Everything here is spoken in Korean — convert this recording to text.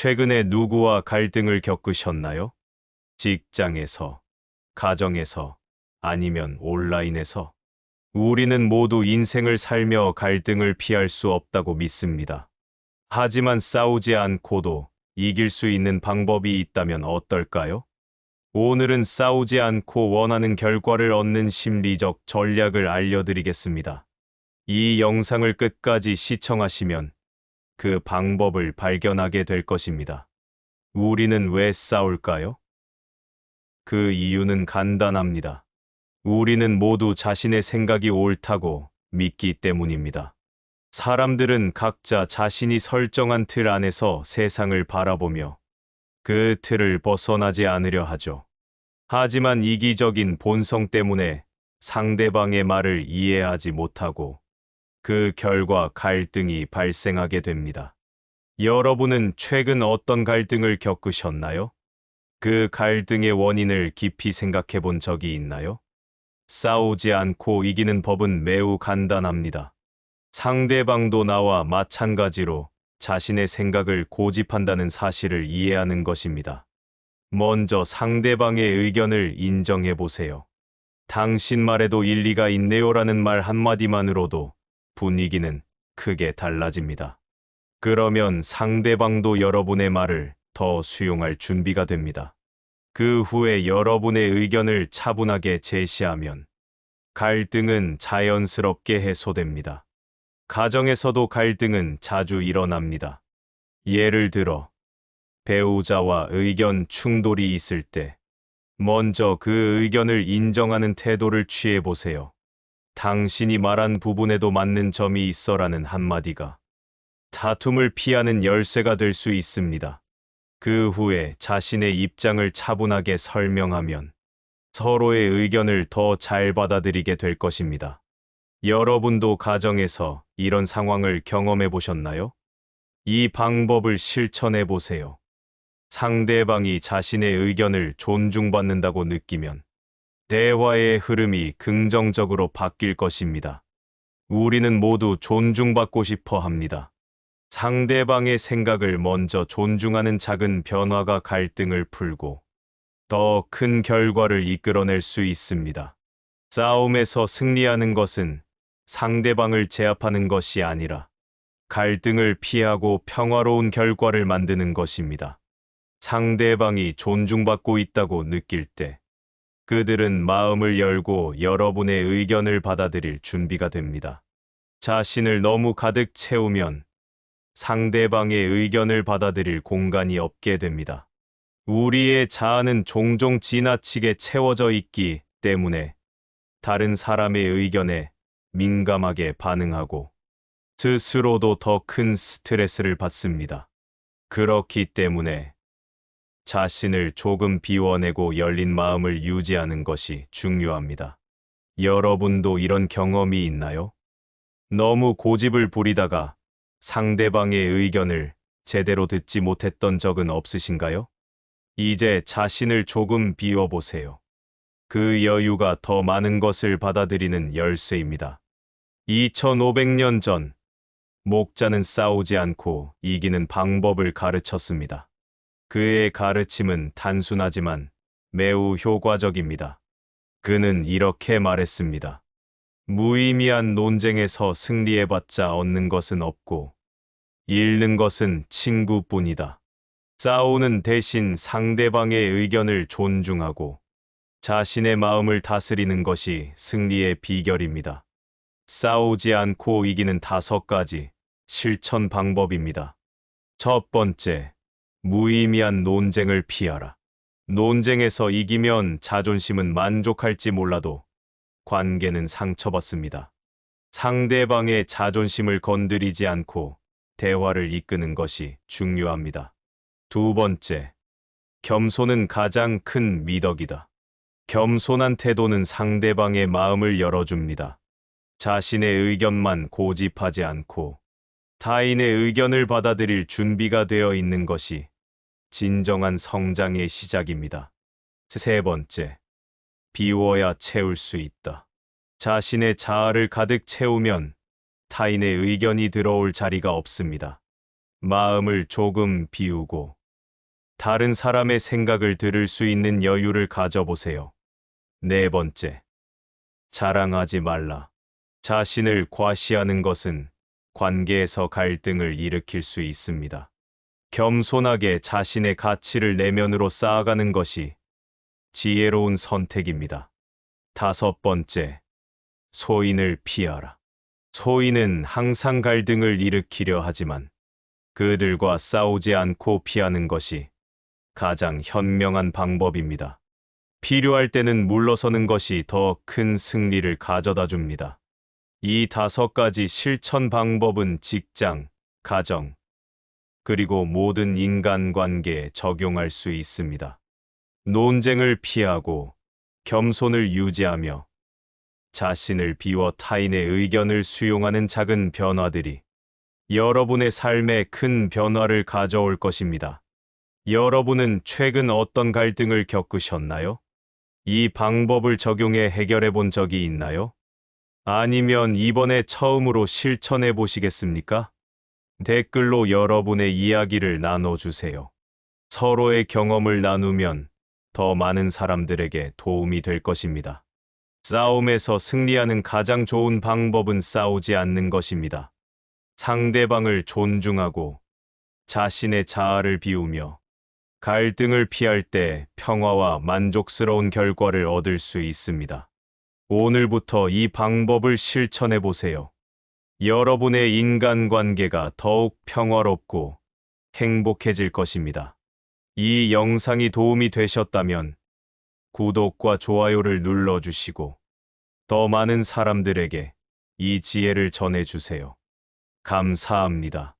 최근에 누구와 갈등을 겪으셨나요? 직장에서, 가정에서, 아니면 온라인에서. 우리는 모두 인생을 살며 갈등을 피할 수 없다고 믿습니다. 하지만 싸우지 않고도 이길 수 있는 방법이 있다면 어떨까요? 오늘은 싸우지 않고 원하는 결과를 얻는 심리적 전략을 알려드리겠습니다. 이 영상을 끝까지 시청하시면 그 방법을 발견하게 될 것입니다. 우리는 왜 싸울까요? 그 이유는 간단합니다. 우리는 모두 자신의 생각이 옳다고 믿기 때문입니다. 사람들은 각자 자신이 설정한 틀 안에서 세상을 바라보며 그 틀을 벗어나지 않으려 하죠. 하지만 이기적인 본성 때문에 상대방의 말을 이해하지 못하고 그 결과 갈등이 발생하게 됩니다. 여러분은 최근 어떤 갈등을 겪으셨나요? 그 갈등의 원인을 깊이 생각해 본 적이 있나요? 싸우지 않고 이기는 법은 매우 간단합니다. 상대방도 나와 마찬가지로 자신의 생각을 고집한다는 사실을 이해하는 것입니다. 먼저 상대방의 의견을 인정해 보세요. 당신 말에도 일리가 있네요라는 말 한마디만으로도 분위기는 크게 달라집니다. 그러면 상대방도 여러분의 말을 더 수용할 준비가 됩니다. 그 후에 여러분의 의견을 차분하게 제시하면 갈등은 자연스럽게 해소됩니다. 가정에서도 갈등은 자주 일어납니다. 예를 들어, 배우자와 의견 충돌이 있을 때, 먼저 그 의견을 인정하는 태도를 취해 보세요. 당신이 말한 부분에도 맞는 점이 있어라는 한마디가 다툼을 피하는 열쇠가 될 수 있습니다. 그 후에 자신의 입장을 차분하게 설명하면 서로의 의견을 더 잘 받아들이게 될 것입니다. 여러분도 가정에서 이런 상황을 경험해 보셨나요? 이 방법을 실천해 보세요. 상대방이 자신의 의견을 존중받는다고 느끼면 대화의 흐름이 긍정적으로 바뀔 것입니다. 우리는 모두 존중받고 싶어 합니다. 상대방의 생각을 먼저 존중하는 작은 변화가 갈등을 풀고 더 큰 결과를 이끌어낼 수 있습니다. 싸움에서 승리하는 것은 상대방을 제압하는 것이 아니라 갈등을 피하고 평화로운 결과를 만드는 것입니다. 상대방이 존중받고 있다고 느낄 때 그들은 마음을 열고 여러분의 의견을 받아들일 준비가 됩니다. 자신을 너무 가득 채우면 상대방의 의견을 받아들일 공간이 없게 됩니다. 우리의 자아는 종종 지나치게 채워져 있기 때문에 다른 사람의 의견에 민감하게 반응하고 스스로도 더 큰 스트레스를 받습니다. 그렇기 때문에 자신을 조금 비워내고 열린 마음을 유지하는 것이 중요합니다. 여러분도 이런 경험이 있나요? 너무 고집을 부리다가 상대방의 의견을 제대로 듣지 못했던 적은 없으신가요? 이제 자신을 조금 비워보세요. 그 여유가 더 많은 것을 받아들이는 열쇠입니다. 2500년 전, 목자는 싸우지 않고 이기는 방법을 가르쳤습니다. 그의 가르침은 단순하지만 매우 효과적입니다. 그는 이렇게 말했습니다. 무의미한 논쟁에서 승리해봤자 얻는 것은 없고, 잃는 것은 친구뿐이다. 싸우는 대신 상대방의 의견을 존중하고 자신의 마음을 다스리는 것이 승리의 비결입니다. 싸우지 않고 이기는 다섯 가지 실천 방법입니다. 첫 번째, 무의미한 논쟁을 피하라. 논쟁에서 이기면 자존심은 만족할지 몰라도 관계는 상처받습니다. 상대방의 자존심을 건드리지 않고 대화를 이끄는 것이 중요합니다. 두 번째, 겸손은 가장 큰 미덕이다. 겸손한 태도는 상대방의 마음을 열어줍니다. 자신의 의견만 고집하지 않고 타인의 의견을 받아들일 준비가 되어 있는 것이 진정한 성장의 시작입니다. 세 번째, 비워야 채울 수 있다. 자신의 자아를 가득 채우면 타인의 의견이 들어올 자리가 없습니다. 마음을 조금 비우고 다른 사람의 생각을 들을 수 있는 여유를 가져보세요. 네 번째. 자랑하지 말라. 자신을 과시하는 것은 관계에서 갈등을 일으킬 수 있습니다. 겸손하게 자신의 가치를 내면으로 쌓아가는 것이 지혜로운 선택입니다. 다섯 번째. 소인을 피하라. 소인은 항상 갈등을 일으키려 하지만 그들과 싸우지 않고 피하는 것이 가장 현명한 방법입니다. 필요할 때는 물러서는 것이 더 큰 승리를 가져다 줍니다. 이 다섯 가지 실천 방법은 직장, 가정, 그리고 모든 인간관계에 적용할 수 있습니다. 논쟁을 피하고 겸손을 유지하며 자신을 비워 타인의 의견을 수용하는 작은 변화들이 여러분의 삶에 큰 변화를 가져올 것입니다. 여러분은 최근 어떤 갈등을 겪으셨나요? 이 방법을 적용해 해결해 본 적이 있나요? 아니면 이번에 처음으로 실천해 보시겠습니까? 댓글로 여러분의 이야기를 나눠주세요. 서로의 경험을 나누면 더 많은 사람들에게 도움이 될 것입니다. 싸움에서 승리하는 가장 좋은 방법은 싸우지 않는 것입니다. 상대방을 존중하고 자신의 자아를 비우며 갈등을 피할 때 평화와 만족스러운 결과를 얻을 수 있습니다. 오늘부터 이 방법을 실천해 보세요. 여러분의 인간관계가 더욱 평화롭고 행복해질 것입니다. 이 영상이 도움이 되셨다면 구독과 좋아요를 눌러주시고 더 많은 사람들에게 이 지혜를 전해주세요. 감사합니다.